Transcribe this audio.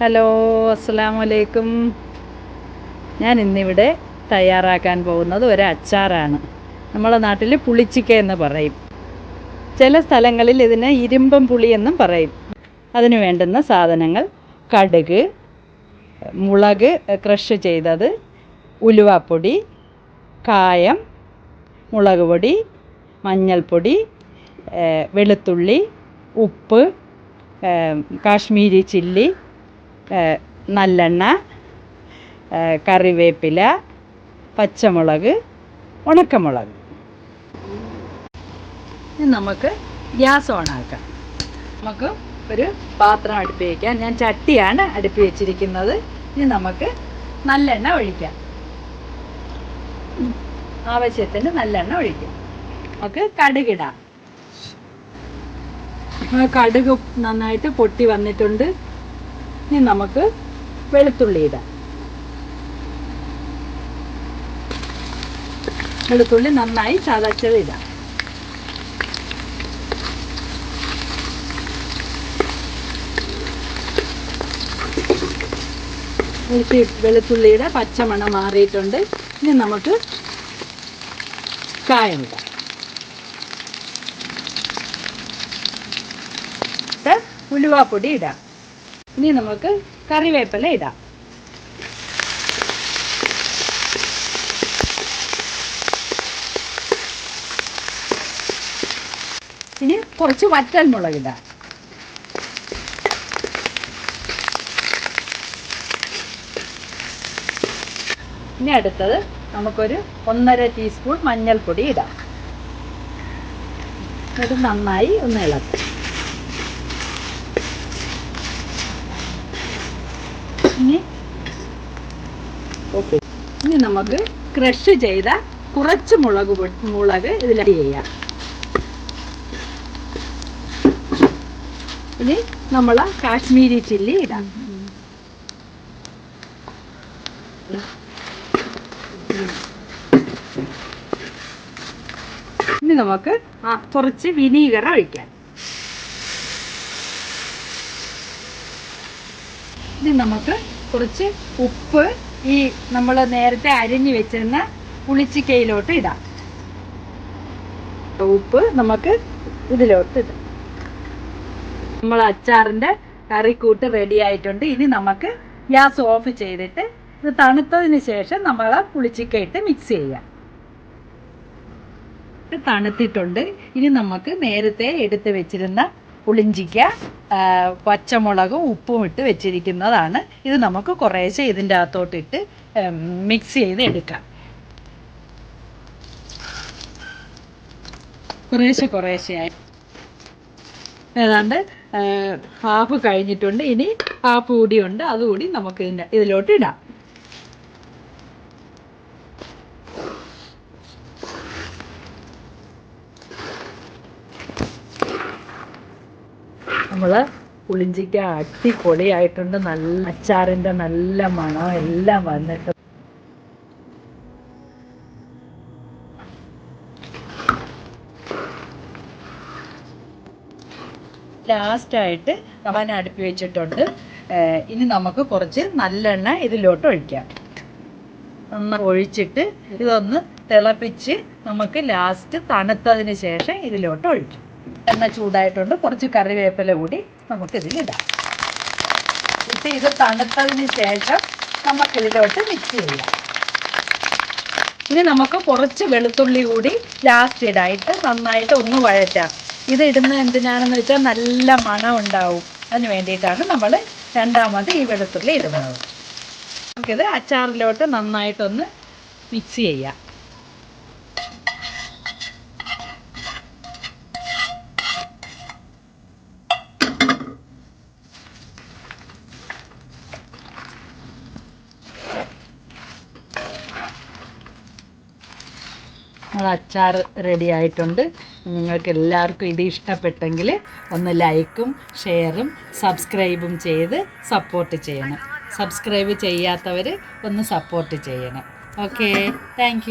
Hello അസ്സാം വലൈക്കും ഞാൻ ഇന്നിവിടെ തയ്യാറാക്കാൻ പോകുന്നത് ഒരു അച്ചാറാണ് നമ്മളെ നാട്ടിൽ പുളിച്ചിക്ക എന്ന് പറയും. ചില സ്ഥലങ്ങളിൽ ഇതിന് ഇരുമ്പം പുളി എന്നും പറയും. അതിന് വേണ്ടുന്ന സാധനങ്ങൾ കടുക് മുളക് ക്രഷ് ചെയ്തത് ഉലുവാപ്പൊടി കായം മുളക് പൊടി മഞ്ഞൾപ്പൊടി വെളുത്തുള്ളി ഉപ്പ് കാശ്മീരി ചില്ലി നല്ലെണ്ണ കറിവേപ്പില പച്ചമുളക് ഉണക്കമുളക്. ഇനി നമുക്ക് ഗ്യാസ് ഓണാക്കാം നമുക്ക് ഒരു പാത്രം അടുപ്പി വയ്ക്കാം ഞാൻ ചട്ടിയാണ് അടുപ്പി വെച്ചിരിക്കുന്നത്. ഇനി നമുക്ക് നല്ലെണ്ണ ഒഴിക്കാം. ആവശ്യത്തിന് നല്ലെണ്ണ ഒഴിക്കാം. നമുക്ക് കടുകിടാം കടുക് നന്നായിട്ട് പൊട്ടി വന്നിട്ടുണ്ട്. ഇനി നമുക്ക് വെളുത്തുള്ളി ഇടാം. വെളുത്തുള്ളി നന്നായി ചതച്ചത് ഇടാം. വെളുത്തി വെളുത്തുള്ളിയുടെ പച്ചമണം മാറിയിട്ടുണ്ട്. ഇനി നമുക്ക് കായം ഇടാം. ഉലുവാപ്പൊടി ഇടാം. ഇനി നമുക്ക് കറിവേപ്പില ഇടാം. ഇനി കുറച്ച് വറ്റൽ മുളക് ഇടാം. ഇനി അടുത്തത് നമുക്കൊരു ഒന്നര ടീസ്പൂൺ മഞ്ഞൾപ്പൊടി ഇടാം. ഇത് നന്നായി ഒന്ന് ഇളക്കാം. ഇനി? ഓക്കെ ഇനി നമുക്ക് ക്രഷ് ചെയ്ത കുറച്ച് മുളക് മുളക് ഇതിൽ ചെയ്യാം. ഇനി നമ്മൾ കാശ്മീരി ചില്ലി ഇടാം. ഇനി നമുക്ക് ആ കുറച്ച് വിനീഗർ ഒഴിക്കാം. ഇനി നമുക്ക് കുറച്ച് ഉപ്പ് ഈ നമ്മൾ നേരത്തെ അരിഞ്ഞു വെച്ചിരുന്ന പുളിച്ചിക്കയിലോട്ട് ഇടാം. ഉപ്പ് നമുക്ക് ഇതിലോട്ട് ഇടാം. നമ്മൾ അച്ചാറിന്റെ കറിക്കൂട്ട് റെഡി ആയിട്ടുണ്ട്. ഇനി നമുക്ക് ഗ്യാസ് ഓഫ് ചെയ്തിട്ട് ഇത് തണുത്തതിന് ശേഷം നമ്മൾ പുളിച്ചിക്ക ഇട്ട് മിക്സ് ചെയ്യാം. തണുത്തിട്ടുണ്ട്. ഇനി നമുക്ക് നേരത്തെ എടുത്ത് വെച്ചിരുന്ന പുളിഞ്ചിക്ക പച്ചമുളകും ഉപ്പും ഇട്ട് വെച്ചിരിക്കുന്നതാണ്. ഇത് നമുക്ക് കുറേശ്ശെ ഇതിന്റെ അകത്തോട്ടിട്ട് മിക്സ് ചെയ്ത് എടുക്കാം. കുറേശ്ശെ കുറേശ്ശെയായി. ഏതാണ്ട് ഹാഫ് കഴിഞ്ഞിട്ടുണ്ട്. ഇനി ഹാഫ് കൂടിയുണ്ട് അതുകൂടി നമുക്ക് ഇതിന്റെ ഇതിലോട്ട് ഇടാം. നമ്മൾ പുളിഞ്ചിക്ക അടിപൊളിയായിട്ടുണ്ട്. നല്ല അച്ചാറിന്റെ നല്ല മണം എല്ലാം വന്നിട്ട്. ലാസ്റ്റായിട്ട് അവൻ അടുപ്പി വെച്ചിട്ടുണ്ട്. ഇനി നമുക്ക് കുറച്ച് നല്ലെണ്ണ ഇതിലോട്ട് ഒഴിക്കാം. നന്നായി ഒഴിച്ചിട്ട് ഇതൊന്ന് തിളപ്പിച്ച് നമുക്ക് ലാസ്റ്റ് തണുത്തതിന് ശേഷം ഇതിലോട്ട് ഒഴിക്കും. എണ്ണ ചൂടായിട്ടുണ്ട്. കുറച്ച് കറിവേപ്പില കൂടി നമുക്കിതിലിടാം ഇട്ട് ഇത് തണുത്തതിന് ശേഷം നമുക്കിതിലോട്ട് മിക്സ് ചെയ്യാം. ഇനി നമുക്ക് കുറച്ച് വെളുത്തുള്ളി കൂടി ലാസ്റ്റ് ഇടായിട്ട് നന്നായിട്ട് ഒന്ന് വഴറ്റാം. ഇത് ഇടുന്നത് എന്തിനാണെന്ന് വെച്ചാൽ നല്ല മണം ഉണ്ടാവും. അതിന് വേണ്ടിയിട്ടാണ് നമ്മൾ രണ്ടാമത് ഈ വെളുത്തുള്ളി ഇടുന്നത്. നമുക്കിത് അച്ചാറിലോട്ട് നന്നായിട്ടൊന്ന് മിക്സ് ചെയ്യാം. നമ്മൾ അച്ചാർ റെഡി ആയിട്ടുണ്ട്. നിങ്ങൾക്ക് എല്ലാവർക്കും ഇത് ഇഷ്ടപ്പെട്ടെങ്കിൽ ഒന്ന് ലൈക്കും ഷെയറും സബ്സ്ക്രൈബും ചെയ്ത് സപ്പോർട്ട് ചെയ്യണം. സബ്സ്ക്രൈബ് ചെയ്യാത്തവർ ഒന്ന് സപ്പോർട്ട് ചെയ്യണം. Okay thank